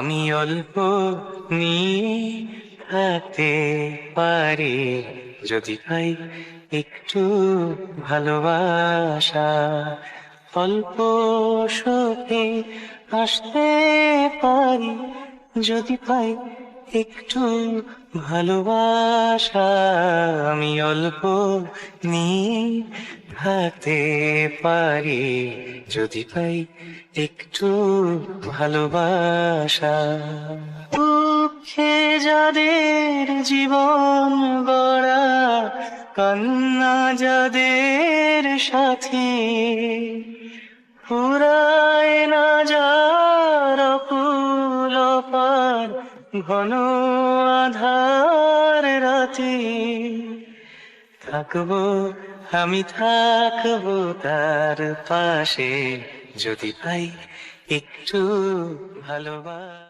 আমি অল্প নিয়ে থাকতে পারি। যদি পাই একটু ভালোবাসা, অল্প সুখে আসতে পারি। যদি পাই একটু ভালোবাসা আমি অল্প নিয়ে থাকতে পারি। যদি পাই একটু ভালোবাসা। দুঃখে যাদের জীবন গড়া, কান্না যাদের সাথে ফুরায় না যার ঘন আধার রাতে থাকব আমি থাকব তার পাশে। যদি পাই একটু ভালোবাসা